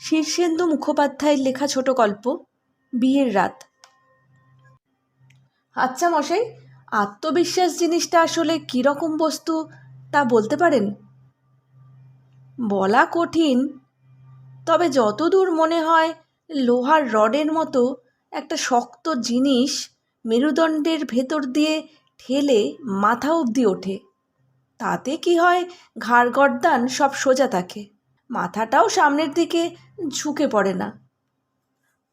শীর্ষেন্দু মুখোপাধ্যায়ের লেখা ছোট গল্প, বিয়ের রাত। আচ্ছা মশাই, আত্মবিশ্বাস জিনিসটা আসলে কীরকম বস্তু তা বলতে পারেন? বলা কঠিন, তবে যতদূর মনে হয় লোহার রডের মতো একটা শক্ত জিনিস মেরুদণ্ডের ভেতর দিয়ে ঠেলে মাথা অবধি ওঠে। তাতে কি হয়, ঘাড় গর্দান সব সোজা থাকে। মাথাটাও সামনের দিকে ঝুঁকে পড়ে না।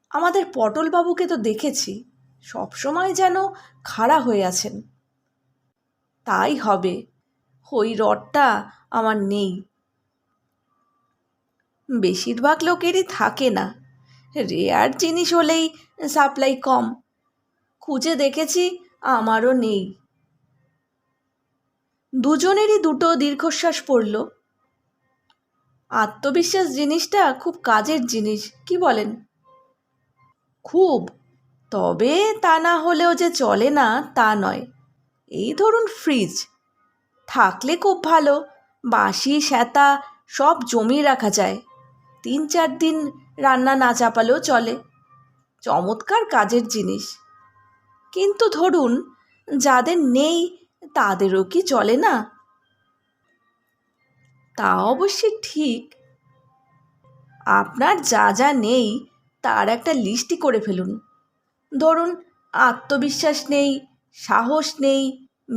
আমাদের পটলবাবুকে তো দেখেছি, সবসময় যেন খাড়া হয়ে আছেন। তাই হবে, ওই রডটা আমার নেই। বেশিরভাগ লোকেরই থাকে না, রেয়ার জিনিস হলেই সাপ্লাই কম, খুঁজে দেখেছি আমারও নেই। দুজনেরই দুটো দীর্ঘশ্বাস পড়ল আত্মবিশ্বাস জিনিসটা খুব কাজের জিনিস, কি বলেন? খুব। তবে তা না হলেও যে চলে না, তা নয়। এই ধরুন ফ্রিজ থাকলে খুব ভালো বাসি শ্যাতা, সব জমিয়ে রাখা যায়। তিন চার দিন রান্না না চাপালেও চলে। চমৎকার কাজের জিনিস। কিন্তু ধরুন, যাদের নেই, তাদেরও কি চলে না? তা অবশ্যই ঠিক। আপনার যা যা নেই তার একটা লিস্টই করে ফেলুন। ধরুন, আত্মবিশ্বাস নেই, সাহস নেই,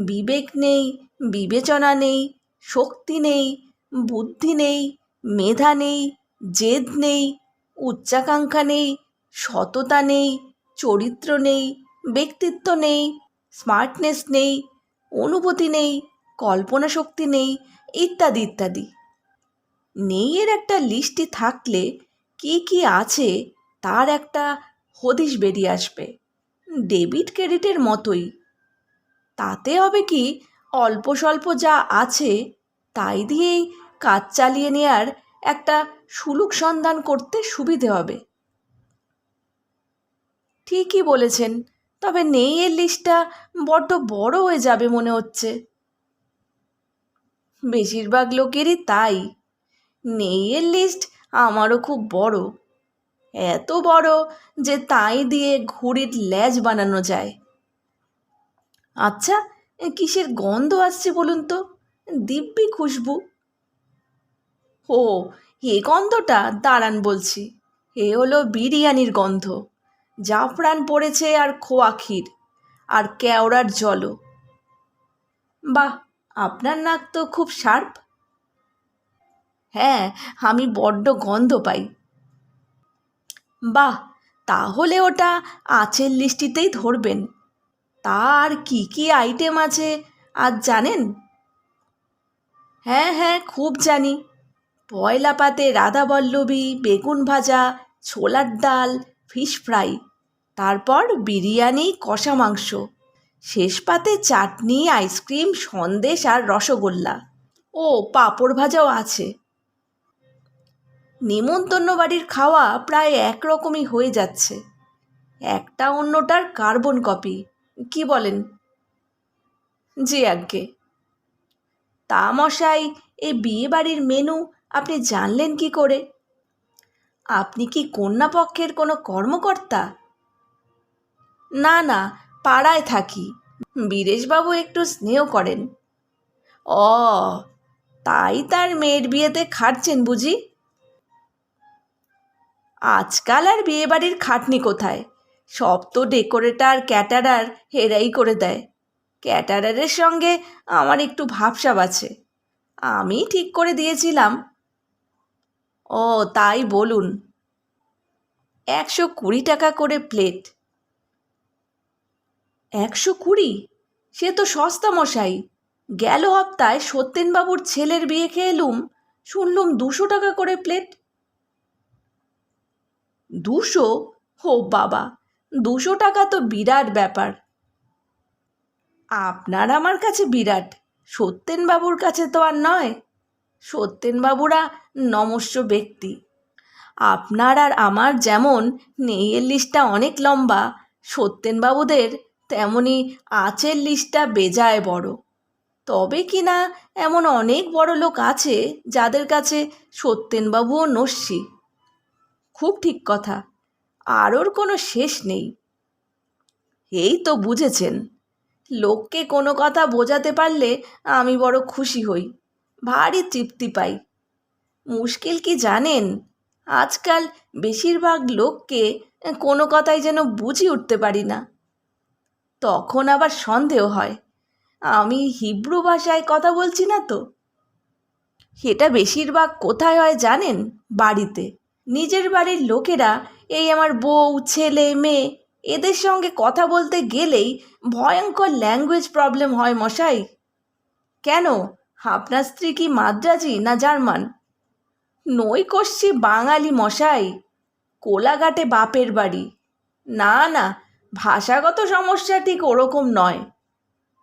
বিবেক নেই, বিবেচনা নেই, শক্তি নেই, বুদ্ধি নেই, মেধা নেই, জেদ নেই, উচ্চাকাঙ্ক্ষা নেই, সততা নেই, চরিত্র নেই, ব্যক্তিত্ব নেই, স্মার্টনেস নেই, অনুভূতি নেই কল্পনা শক্তি নেই ইত্যাদি ইত্যাদি। নেইয়ের একটা লিস্টে থাকলে কি কি আছে তার একটা হদিশ বেরিয়ে আসবে। ডেবিট ক্রেডিটের মতোই। তাতে হবে কি, অল্প স্বল্প যা আছে তাই দিয়েই কাজ চালিয়ে নেওয়ার একটা সুলুক সন্ধান করতে সুবিধে হবে। ঠিকই বলেছেন, তবে নেই এর লিস্টটা বড্ড বড় হয়ে যাবে মনে হচ্ছে। বেশিরভাগ লোকেরই তাই। নেই এর লিস্ট আমারও খুব বড়। এত বড় যে তাই দিয়ে ঘুড়ির ল্যাজ বানানো যায়। আচ্ছা কিসের গন্ধ আসছে বলুন তো? দিব্যি খুশবু। ও, এ গন্ধটা, দাঁড়ান বলছি। এ হলো বিরিয়ানির গন্ধ। জাফরান পড়েছে আর খোয়া ক্ষীর, আর কেওড়ার জলও। বাহ আপনার নাক তো খুব শার্প। হ্যাঁ আমি বড্ড গন্ধ পাই। বাহ, তাহলে ওটা আছের লিস্টিতেই ধরবেন। তার কি কি আইটেম আছে, আজ জানেন? হ্যাঁ হ্যাঁ খুব জানি। পয়লা পাতে রাধাবল্লভী বেগুন ভাজা, ছোলার ডাল, ফিশ ফ্রাই, তারপর বিরিয়ানি, কষা মাংস। শেষ পাতে চাটনি, আইসক্রিম, সন্দেশ আর রসগোল্লা। ও, পাঁপড় ভাজাও আছে। নেমন্তন্ন বাড়ির খাওয়া প্রায় একরকমই হয়ে যাচ্ছে। একটা অন্যটার কার্বন কপি, কি বলেন? জি, আজ্ঞে। তা মশাই, এ বিয়ে বাড়ির মেনু আপনি জানলেন কি করে? আপনি কি কন্যাপক্ষের কোনো কর্মকর্তা? না না পাড়ায় থাকি। বীরেশবাবু একটু স্নেহ করেন। ও তাই তার মেয়ের বিয়েতে খাটছেন বুঝি? আজকাল আর বিয়েবাড়ির খাটনি কোথায়? সব তো ডেকোরেটার, ক্যাটারার হেরাই করে দেয়। ক্যাটারারের সঙ্গে আমার একটু ভাবসাব আছে। আমি ঠিক করে দিয়েছিলাম। ও, তাই বলুন। একশো কুড়ি টাকা করে প্লেট। একশো কুড়ি? সে তো সস্তা মশাই। গেল হপ্তায় সত্যেনবাবুর ছেলের বিয়ে খেয়ে এলুম শুনলুম দুশো টাকা করে প্লেট। দুশো? ও বাবা, দুশো টাকা তো বিরাট ব্যাপার। আপনার আমার কাছে বিরাট, সত্যেনবাবুর কাছে তো আর নয়। সত্যেনবাবুরা নমস্য ব্যক্তি। আপনার আর আমার যেমন নেইয়ের লিস্টটা অনেক লম্বা, সত্যেনবাবুদের তেমনি আচের লিস্টটা বেজায় বড়। তবে কি না এমন অনেক বড় লোক আছে যাদের কাছে সত্যেনবাবুও নস্যি। খুব ঠিক কথা, আর ওর কোনো শেষ নেই। এই তো বুঝেছেন, লোককে কোনো কথা বোঝাতে পারলে আমি বড় খুশি হই, ভারী তৃপ্তি পাই। মুশকিল কি জানেন, আজকাল বেশিরভাগ লোককে কোনো কথাই যেন বুঝি উঠতে পারি না। তখন আবার সন্দেহ হয়। আমি হিব্রু ভাষায় কথা বলছি না তো? সেটা বেশিরভাগ কোথায় হয় জানেন? বাড়িতে। নিজের বাড়ির লোকেরা এই আমার বউ, ছেলে, মেয়ে, এদের সঙ্গে কথা বলতে গেলেই ভয়ঙ্কর ল্যাঙ্গুয়েজ প্রবলেম হয় মশাই। কেন? আপনার স্ত্রী কি মাদ্রাজি না জার্মান? নই কষছি বাঙালি মশাই। কোলাঘাটে বাপের বাড়ি। না না ভাষাগত সমস্যা ঠিক ওরকম নয়।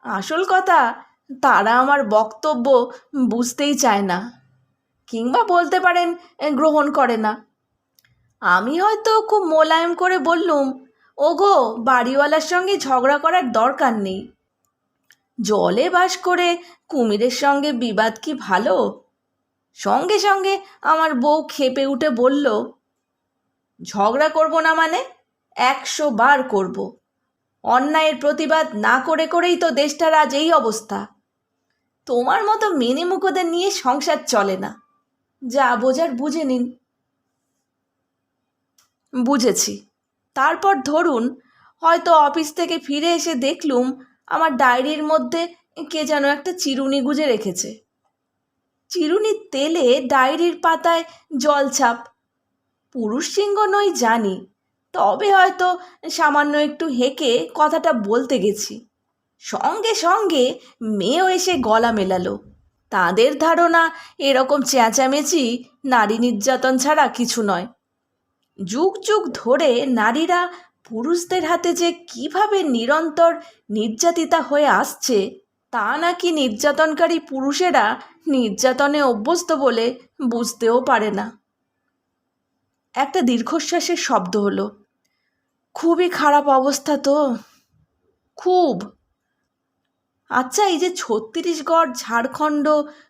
আসল কথা, তারা আমার বক্তব্য বুঝতেই চায় না, কিংবা বলতে পারেন, গ্রহণ করে না। আমি হয়তো খুব মোলায়েম করে বললুম, ওগো, বাড়িওয়ালার সঙ্গে ঝগড়া করার দরকার নেই। জলে বাস করে কুমিরের সঙ্গে বিবাদ কি ভালো? সঙ্গে সঙ্গে আমার বউ খেপে উঠে বলল, ঝগড়া করব না মানে? একশো বার করব। অন্যায়ের প্রতিবাদ না করে করেই তো দেশটার আজ এই অবস্থা। তোমার মতো মেনে নিয়ে সংসার চলে না। যা বোঝার বুঝে নিন। বুঝেছি। তারপর ধরুন, হয়তো অফিস থেকে ফিরে এসে দেখলুম, আমার ডায়েরির মধ্যে কে যেন একটা চিরুনি গুজে রেখেছে। চিরুনির তেলে ডায়েরির পাতায় জলছাপ পুরুষ সিংহ নই জানি। তবে হয়তো সামান্য একটু হেঁকে কথাটা বলতে গেছি। সঙ্গে সঙ্গে মেয়েও এসে গলা মেলালো। তাদের ধারণা এরকম চেঁচামেচি নারী নির্যাতন ছাড়া কিছু নয়। যুগ যুগ ধরে নারীরা পুরুষদের হাতে যে কীভাবে নিরন্তর নির্যাতিতা হয়ে আসছে, তা নাকি নির্যাতনকারী পুরুষেরা নির্যাতনে অভ্যস্ত বলে বুঝতেও পারে না। একটা দীর্ঘশ্বাসের শব্দ হলো। খুবই খারাপ অবস্থা তো। খুব। আচ্ছা এই যে ছত্তিশগড়, ঝাড়খণ্ড,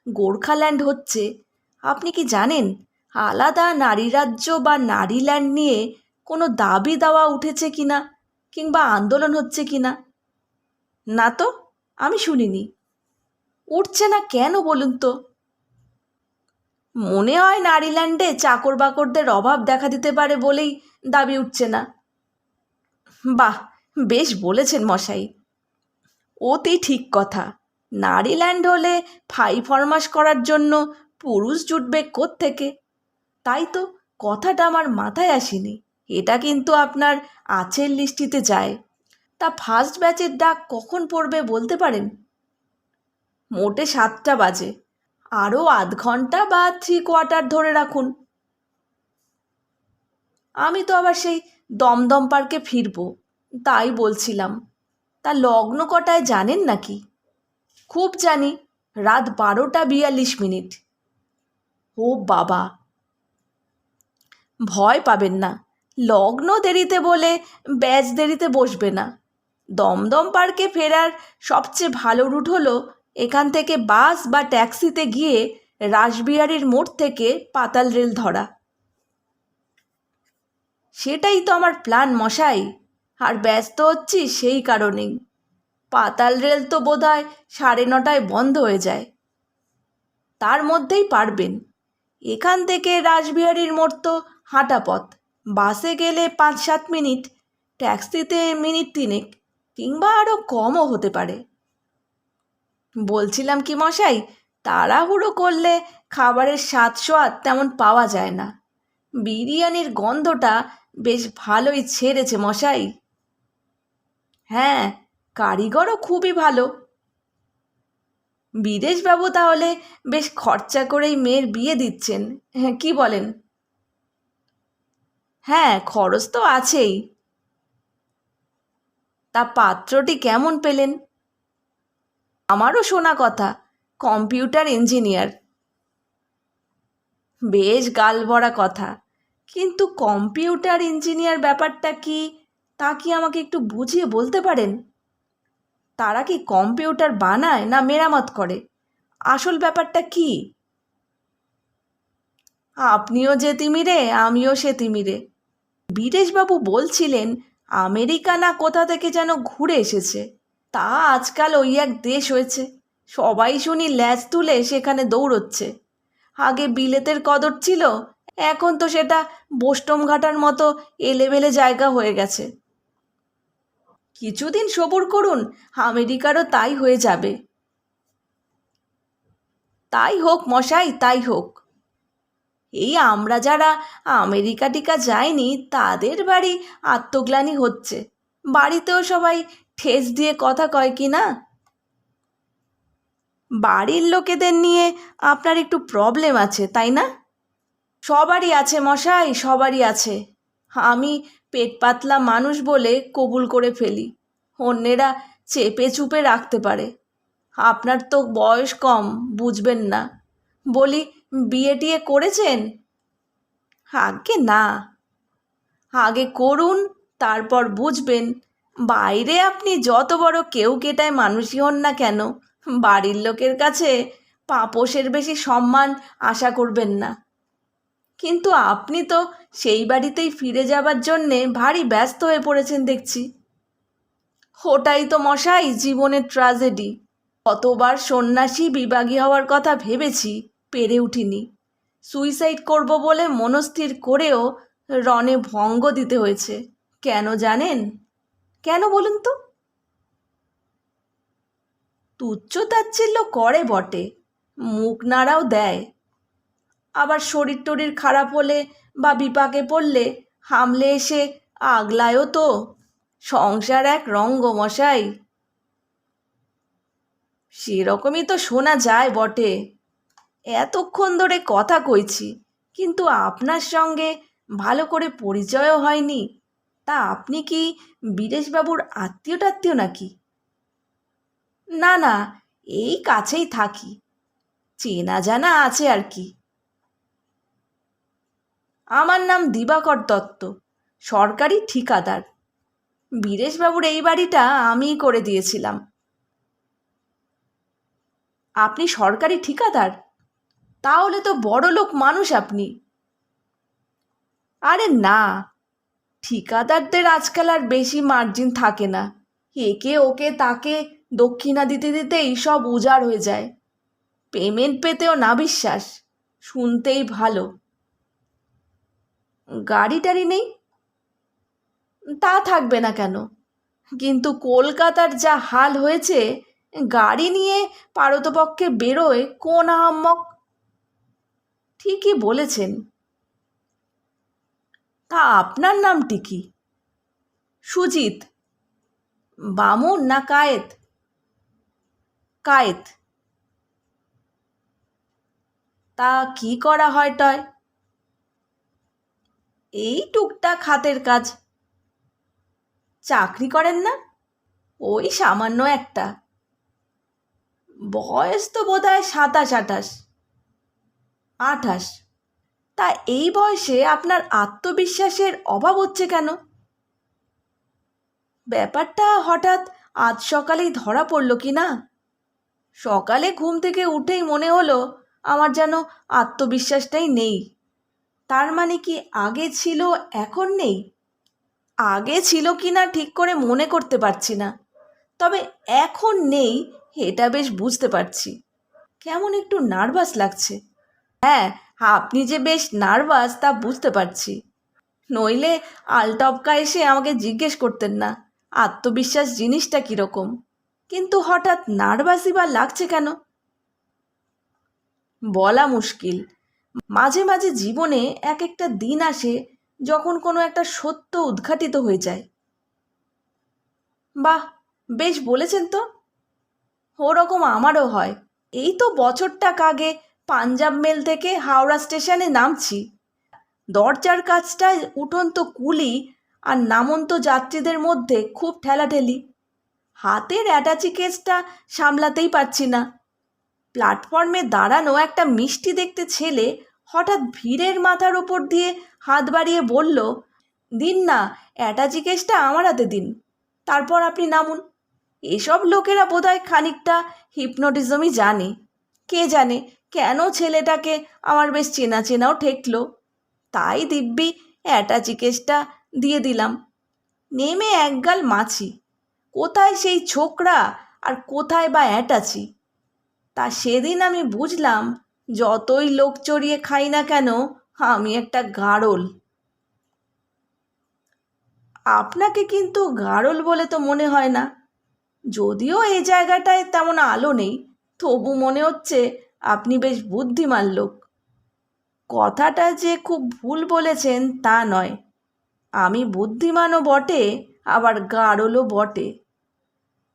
গোর্খাল্যান্ড হচ্ছে, আপনি কি জানেন? আলাদা নারী রাজ্য বা নারীল্যান্ড নিয়ে কোনো দাবি দাওয়া উঠেছে কি না কিংবা আন্দোলন হচ্ছে কিনা? না তো, আমি শুনিনি। উঠছে না কেন বলুন তো? মনে হয় নারীল্যান্ডে চাকর বাকরদের অভাব দেখা দিতে পারে বলেই দাবি উঠছে না। বাহ, বেশ বলেছেন মশাই। অতি ঠিক কথা। নারীল্যান্ড হলে ফাই ফরমাস করার জন্য পুরুষ জুটবে থেকে তাই তো কথাটা আমার মাথায় আসেনি। এটা কিন্তু আপনার আছের লিস্টিতে যায়। তা ফার্স্ট ব্যাচের ডাক কখন পড়বে বলতে পারেন? মোটে সাতটা বাজে। আরও আধ ঘণ্টা বা থ্রি কোয়ার্টার ধরে রাখুন। আমি তো আবার সেই দমদম পার্কে ফিরবো, তাই বলছিলাম। তা লগ্ন কটায় জানেন নাকি? খুব জানি, রাত বারোটা বিয়াল্লিশ মিনিট। ও বাবা! ভয় পাবেন না, লগ্ন দেরিতে বলে ব্যাচ দেরিতে বসবে না। দমদম পার্কে ফেরার সবচেয়ে ভালো রুট হলো এখান থেকে বাস বা ট্যাক্সিতে গিয়ে রাসবিহারীর মোড় থেকে পাতাল রেল ধরা। সেটাই তো আমার প্ল্যান মশাই। আর ব্যস্ত হচ্ছি সেই কারণেই। পাতাল রেল তো বোধহয় সাড়ে নটায় বন্ধ হয়ে যায়। তার মধ্যেই পারবেন। এখান থেকে রাসবিহারীর মোড় তো হাঁটা পথ। বাসে গেলে পাঁচ সাত মিনিট, ট্যাক্সিতে মিনিট তিনেক, কিংবা আরও কমও হতে পারে। বলছিলাম কি মশাই, তাড়াহুড়ো করলে খাবারের স্বাদ সোয়াদ তেমন পাওয়া যায় না। বিরিয়ানির গন্ধটা বেশ ভালোই ছেড়েছে মশাই। হ্যাঁ কারিগরও খুবই ভালো। বিদেশ বাবু তাহলে বেশ খরচা করেই মেয়ের বিয়ে দিচ্ছেন হ্যাঁ কি বলেন? হ্যাঁ খরচ তো আছেই। তা পাত্রটি কেমন পেলেন? আমারও শোনা কথা, কম্পিউটার ইঞ্জিনিয়ার। বেশ গাল ভরা কথা, কিন্তু কম্পিউটার ইঞ্জিনিয়ার ব্যাপারটা কি, তা কি আমাকে একটু বুঝিয়ে বলতে পারেন? তারা কি কম্পিউটার বানায় না মেরামত করে? আসল ব্যাপারটা কি? আপনিও যে তিমিরে, আমিও সে তিমিরে। বীরেশবাবু বলছিলেন, আমেরিকা না কোথা থেকে যেন ঘুরে এসেছে। তা আজকাল ওই এক দেশ হয়েছে। সবাই শুনি ল্যাজ তুলে সেখানে দৌড়চ্ছে। আগে বিলেতের কদর ছিল, এখন তো সেটা বোস্টমঘাটার মতো এলেবেলে জায়গা হয়ে গেছে। কিছুদিন সবুর করুন, আমেরিকারও তাই হয়ে যাবে। তাই হোক মশাই, তাই হোক। এই আমরা যারা আমেরিকা টিকা যাইনি, তাদের বাড়ি আত্মগ্লানি হচ্ছে। বাড়িতেও সবাই ঠেস দিয়ে কথা কয় কি না? বাড়ির লোকেদের নিয়ে আপনার একটু প্রবলেম আছে, তাই না? সবারই আছে মশাই, সবারই আছে। আমি পেট পাতলা মানুষ বলে কবুল করে ফেলি। অন্যেরা চেপে চুপে রাখতে পারে। আপনার তো বয়স কম, বুঝবেন না। বলি, বিয়ে টিয়ে করেছেন? আগে না। আগে করুন, তারপর বুঝবেন। বাইরে আপনি যত বড় কেউ কেটায় মানুষই হন না কেন? বাড়ির লোকের কাছে পাপোশের বেশি সম্মান আশা করবেন না। কিন্তু আপনি তো সেই বাড়িতেই ফিরে যাবার জন্যে ভারী ব্যস্ত হয়ে পড়েছেন দেখছি। ওটাই তো মশাই জীবনের ট্রাজেডি কতবার সন্ন্যাসী বিভাগী হওয়ার কথা ভেবেছি, পেরে উঠিনি। সুইসাইড করব বলে মনস্থির করেও রনে ভঙ্গ দিতে হয়েছে। কেন জানেন? কেন বলুন তো? তুচ্ছ তাচ্ছিল্য করে বটে, মুখ নাড়াও দেয়। আবার শরীর টরির খারাপ হলে বা বিপাকে পড়লে হামলে এসে আগলায়ও তো, সংসার এক রঙ্গমশাই। সেরকমই তো শোনা যায় বটে। এতক্ষণ ধরে কথা কইছি, কিন্তু আপনার সঙ্গে ভালো করে পরিচয়ও হয়নি। তা আপনি কি বীরেশবাবুর আত্মীয় টাত্মীয় নাকি? না না, এই কাছেই থাকি। চেনা জানা আছে আর কি। আমার নাম দিবাকর দত্ত, সরকারি ঠিকাদার। বীরেশবাবুর এই বাড়িটা আমিই করে দিয়েছিলাম। আপনি সরকারি ঠিকাদার? তাহলে তো বড় লোক মানুষ আপনি। আরে না ঠিকাদারদের আজকাল আর বেশি মার্জিন থাকে না। একে ওকে তাকে দক্ষিণা দিতে দিতেই সব উজাড় হয়ে যায়। পেমেন্ট পেতেও না বিশ্বাস, শুনতেই ভালো। গাড়ি টাড়ি নেই? তা থাকবে না কেন? কিন্তু কলকাতার যা হাল হয়েছে, গাড়ি নিয়ে পারতপক্ষে বেরোয় কোন আহাম্মক? ঠিকই বলেছেন। তা আপনার নামটি কি? সুজিত। বামুন না কায়েত? কায়েত। তা কি করা হয় টয়? এই টুকটাক হাতের কাজ। চাকরি করেন না? ওই সামান্য একটা। বয়স তো বোধ হয় সাতাশ আঠাশ। আঠাশ। তা এই বয়সে আপনার আত্মবিশ্বাসের অভাব হচ্ছে কেন? ব্যাপারটা হঠাৎ আজ সকালেই ধরা পড়ল কি না? সকালে ঘুম থেকে উঠেই মনে হলো আমার যেন আত্মবিশ্বাসটাই নেই। তার মানে কি আগে ছিল, এখন নেই? আগে ছিল কি না ঠিক করে মনে করতে পারছি না। তবে এখন নেই এটা বেশ বুঝতে পারছি। কেমন একটু নার্ভাস লাগছে। হ্যাঁ আপনি যে বেশ নার্ভাস, তা বুঝতে পারছি। নইলে আলটপকা এসে আমাকে জিজ্ঞেস করতেন না, আত্মবিশ্বাস জিনিসটা কীরকম। কিন্তু হঠাৎ নার্ভাসই বা লাগছে কেন? বলা মুশকিল। মাঝে মাঝে জীবনে এক একটা দিন আসে যখন কোনো একটা সত্য উদ্ঘাটিত হয়ে যায়। বাহ, বেশ বলেছেন তো। ওরকম আমারও হয়। এই তো বছরটাক আগে পাঞ্জাব মেল থেকে হাওড়া স্টেশনে নামছি। দরজার কাজটায় উঠন্ত কুলি আর নামন্ত যাত্রীদের মধ্যে খুব ঠেলাঠেলি। হাতের অ্যাটাচি কেসটা সামলাতেই পারছি না। প্ল্যাটফর্মে দাঁড়ানো একটা মিষ্টি দেখতে ছেলে হঠাৎ ভিড়ের মাথার ওপর দিয়ে হাত বাড়িয়ে বলল, দিন না, অ্যাটাচি কেসটা আমার হাতে দিন। তারপর আপনি নামুন। এসব লোকেরা বোধহয় খানিকটা হিপনোটিজমই জানে। কে জানে কেন ছেলেটাকে আমার বেশ চেনা চেনাও ঠেকলো? তাই দিব্যি অ্যাটাচি কেসটা দিয়ে দিলাম। নেমে একগাল মাছি। কোথায় সেই ছোকরা আর কোথায় বা অ্যাটাচি? তা সেদিন আমি বুঝলাম, যতই লোক চড়িয়ে খাই না কেন, আমি একটা গাড়ল আপনাকে কিন্তু গাড়ল বলে তো মনে হয় না। যদিও এই জায়গাটায় তেমন আলো নেই, তবু মনে হচ্ছে আপনি বেশ বুদ্ধিমান লোক। কথাটা যে খুব ভুল বলেছেন তা নয়। আমি বুদ্ধিমানও বটে, আবার গাড়লও বটে।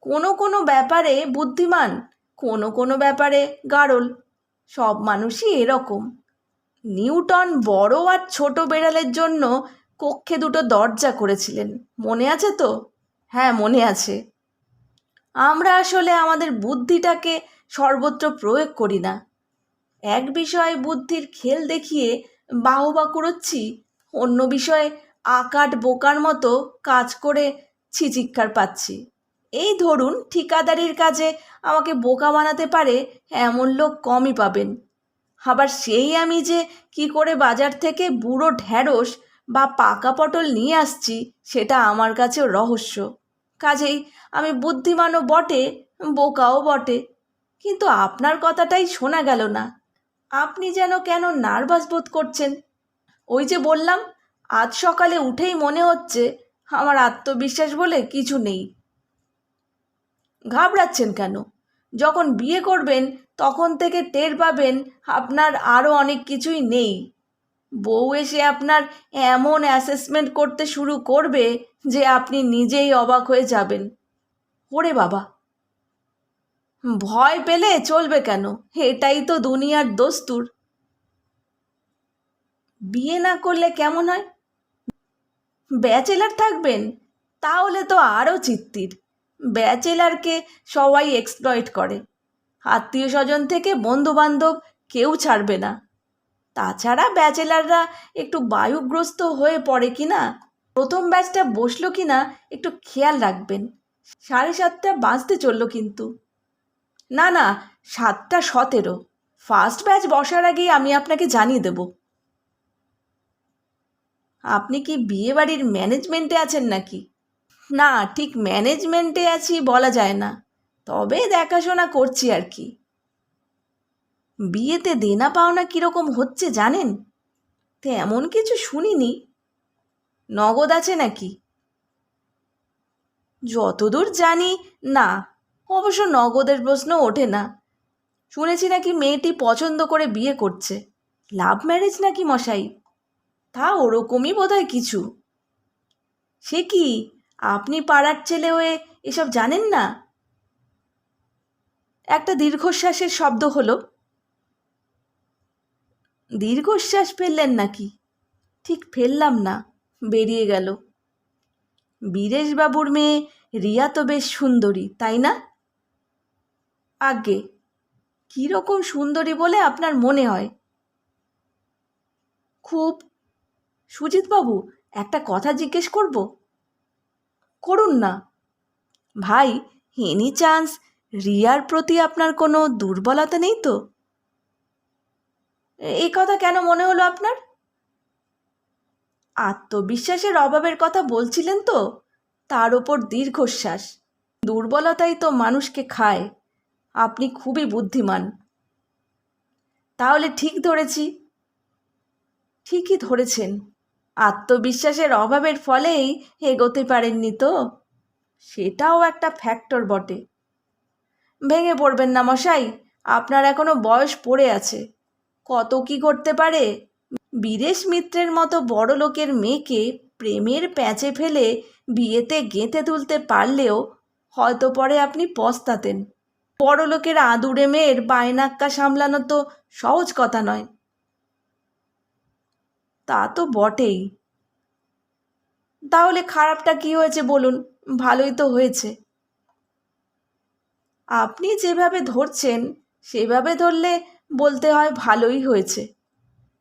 কোনো কোনো ব্যাপারে বুদ্ধিমান, কোনো কোনো ব্যাপারে গাড়ল সব মানুষই এরকম। নিউটন বড় আর ছোট বেড়ালের জন্য কক্ষে দুটো দরজা করেছিলেন। মনে আছে তো? হ্যাঁ মনে আছে। আমরা আসলে আমাদের বুদ্ধিটাকে সর্বত্র প্রয়োগ করি না। এক বিষয়ে বুদ্ধির খেল দেখিয়ে বাহবা কুড়োচ্ছি অন্য বিষয়ে আকাট বোকার মতো কাজ করে ছিচিৎকার পাচ্ছি। এই ধরুন ঠিকাদারির কাজে আমাকে বোকা বানাতে পারে এমন লোক কমই পাবেন। আবার সেই আমি যে কি করে বাজার থেকে বুড়ো ঢ্যাঁড়স বা পাকা পটল নিয়ে আসছি, সেটা আমার কাছেও রহস্য। কাজেই আমি বুদ্ধিমানও বটে, বোকাও বটে। কিন্তু আপনার কথাটাই শোনা গেল না। আপনি যেন কেন নার্ভাস বোধ করছেন? ওই যে বললাম, আজ সকালে উঠেই মনে হচ্ছে আমার আত্মবিশ্বাস বলে কিছু নেই। ঘাবড়াচ্ছেন কেন? যখন বিয়ে করবেন, তখন থেকে টের পাবেন আপনার আরও অনেক কিছুই নেই। বউ এসে আপনার এমন অ্যাসেসমেন্ট করতে শুরু করবে যে আপনি নিজেই অবাক হয়ে যাবেন। ওরে বাবা! ভয় পেলে চলবে কেন? এটাই তো দুনিয়ার দস্তুর। বিয়ে না করলে কেমন হয়? ব্যাচেলার থাকবেন, তাহলে তো আরও চিত্তির। ব্যাচেলারকে সবাই এক্সপ্লয়েট করে। আত্মীয় স্বজন থেকে বন্ধু বান্ধব কেউ ছাড়বে না। তাছাড়া ব্যাচেলাররা একটু বায়ুগ্রস্ত হয়ে পড়ে কি না? প্রথম ব্যাচটা বসল কি না একটু খেয়াল রাখবেন। সাড়ে সাতটা বাঁচতে চলল কিন্তু। না না, সাতটা সতেরো। ফার্স্ট ব্যাচ বসার আগেই আমি আপনাকে জানিয়ে দেব। আপনি কি বিয়েবাড়ির ম্যানেজমেন্টে আছেন নাকি? না, ঠিক ম্যানেজমেন্টে আছি বলা যায় না। তবে দেখাশোনা করছি আর কি। বিয়েতে দেনা পাওনা কীরকম হচ্ছে জানেন? তেমন কিছু শুনিনি। নগদ আছে নাকি? যতদূর জানি, না। অবশ্য নগদের প্রশ্ন ওঠে না। শুনেছি নাকি মেয়েটি পছন্দ করে বিয়ে করছে। লাভ ম্যারেজ নাকি মশাই? তা ওরকমই বোধহয় কিছু। সে কি, আপনি পাড়ার ছেলে হয়ে এসব জানেন না? একটা দীর্ঘশ্বাসের শব্দ হলো, দীর্ঘশ্বাস ফেললেন নাকি? ঠিক ফেললাম না, বেরিয়ে গেল। বীরেশবাবুর মেয়ে রিয়া তো বেশ সুন্দরী, তাই না? আগে কীরকম সুন্দরী বলে আপনার মনে হয়? খুব। সুজিতবাবু, একটা কথা জিজ্ঞেস করব? করুন না। ভাই, এনি চান্স, রিয়ার প্রতি আপনার কোনো দুর্বলতা নেই তো? এই কথা কেন মনে হলো আপনার? আত্মবিশ্বাসের অভাবের কথা বলছিলেন তো? তার ওপর দীর্ঘশ্বাস। দুর্বলতাই তো মানুষকে খায়। আপনি খুবই বুদ্ধিমান। তাহলে ঠিক ধরেছি। ঠিকই ধরেছেন। আত্মবিশ্বাসের অভাবের ফলেই এগোতে পারেননি তো। সেটাও একটা ফ্যাক্টর বটে। ভেঙে পড়বেন না মশাই, আপনার এখনও বয়স পড়ে আছে। কত কি করতে পারে? বিদেশ মিত্রের মতো বড় লোকের মেয়েকে প্রেমের প্যাঁচে ফেলে বিয়েতে গেঁথে তুলতে পারলেও হয়তো পরে আপনি পস্তাতেন। বড় লোকের আদুরে মেয়ের বায়নাক্কা সামলানো তো সহজ কথা নয়। তা তো বটেই। তাহলে খারাপটা কি হয়েছে বলুন? ভালোই তো হয়েছে। আপনি যেভাবে ধরছেন, সেভাবে ধরলে বলতে হয় ভালোই হয়েছে।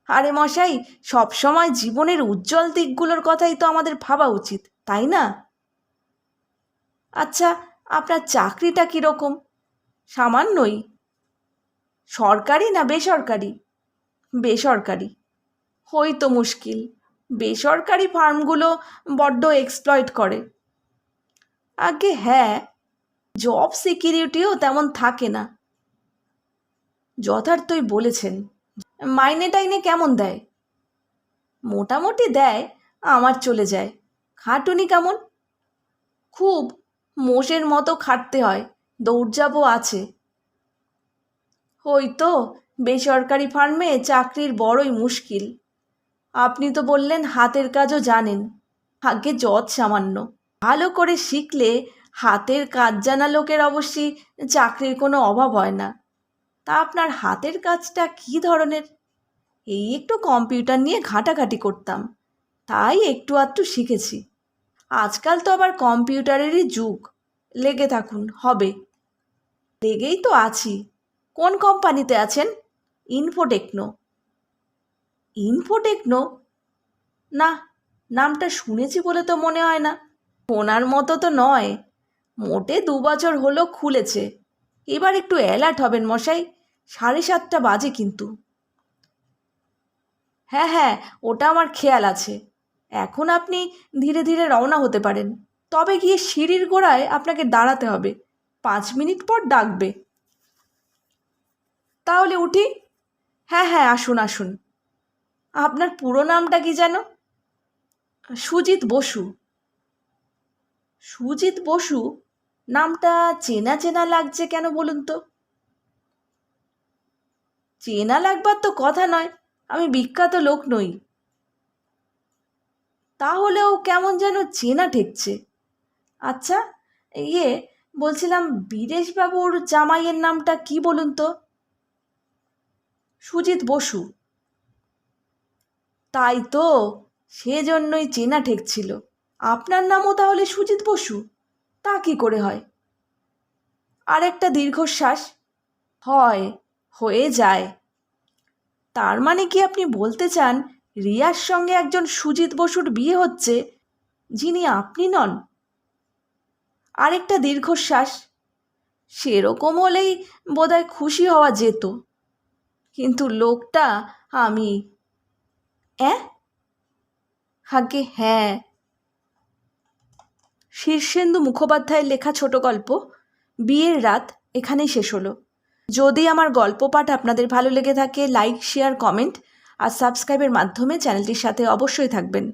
আরে মশাই, সবসময় জীবনের উজ্জ্বল দিকগুলোর কথাই তো আমাদের ভাবা উচিত, তাই না? আচ্ছা আপনার চাকরিটা কীরকম? সামান্যই। সরকারি না বেসরকারি? বেসরকারি। হই তো মুশকিল। বেসরকারি ফার্মগুলো বড্ড এক্সপ্লয়েট করে। আগে হ্যাঁ জব সিকিউরিটিও তেমন থাকে না। যথার্থই বলেছেন মাইনে টাইনে কেমন দেয়? মোটামুটি দেয়, আমার চলে যায়। খাটুনি কেমন? খুব মোষের মতো খাটতে হয়। দৌড়ঝাঁপও আছে। ওই তো বেসরকারি ফার্মে চাকরির বড়ই মুশকিল। আপনি তো বললেন হাতের কাজও জানেন। আগে যৎ সামান্য। ভালো করে শিখলে হাতের কাজ জানা লোকের অবশ্যই চাকরির কোনো অভাব হয় না। তা আপনার হাতের কাজটা কী ধরনের? এই একটু কম্পিউটার নিয়ে ঘাঁটাঘাঁটি করতাম। তাই একটু আধটু শিখেছি। আজকাল তো আবার কম্পিউটারেরই যুগ। লেগে থাকুন, হবে। লেগেই তো আছি। কোন কোম্পানিতে আছেন? ইনফোটেকনো ইনফোটেকনো না, নামটা শুনেছি বলে তো মনে হয় না। ওনার মতো তো নয়। মোটে দু বছর হলো খুলেছে। এবার একটু অ্যালার্ট হবেন মশাই। সাড়ে সাতটা বাজে কিন্তু। হ্যাঁ হ্যাঁ ওটা আমার খেয়াল আছে। এখন আপনি ধীরে ধীরে রওনা হতে পারেন। তবে গিয়ে সিঁড়ির গোড়ায় আপনাকে দাঁড়াতে হবে। পাঁচ মিনিট পর ডাকবে। তাহলে উঠি? হ্যাঁ হ্যাঁ আসুন আসুন। আপনার পুরো নামটা কি যেন? সুজিত বসু। সুজিত বসু, নামটা চেনা চেনা লাগছে কেন বলুন তো? চেনা লাগবার তো কথা নয়, আমি বিখ্যাত লোক নই। তাহলেও কেমন যেন চেনা ঠেকছে। আচ্ছা ইয়ে বলছিলাম বীরেশবাবুর জামাইয়ের নামটা কি বলুন তো? সুজিত বসু। তাই তো সেজন্যই চেনা ঠেকছিল আপনার নামও তাহলে সুজিত বসু? তা কি করে হয়? আর একটা দীর্ঘশ্বাস। হয়, হয়ে যায়। তার মানে কি আপনি বলতে চান, রিয়ার সঙ্গে একজন সুজিত বসুর বিয়ে হচ্ছে, যিনি আপনি নন? আরেকটা দীর্ঘশ্বাস। সেরকম হলেই বোধহয় খুশি হওয়া যেত। কিন্তু লোকটা আমি। অ্যাঁ? আগে হ্যাঁ। শীর্ষেন্দু মুখোপাধ্যায়ের লেখা ছোট গল্প, বিয়ের রাত এখানেই শেষ হলো। যদি আমার গল্প পাঠ আপনাদের ভালো লেগে থাকে, লাইক, শেয়ার, কমেন্ট আর সাবস্ক্রাইবের মাধ্যমে চ্যানেলটির সাথে অবশ্যই থাকবেন।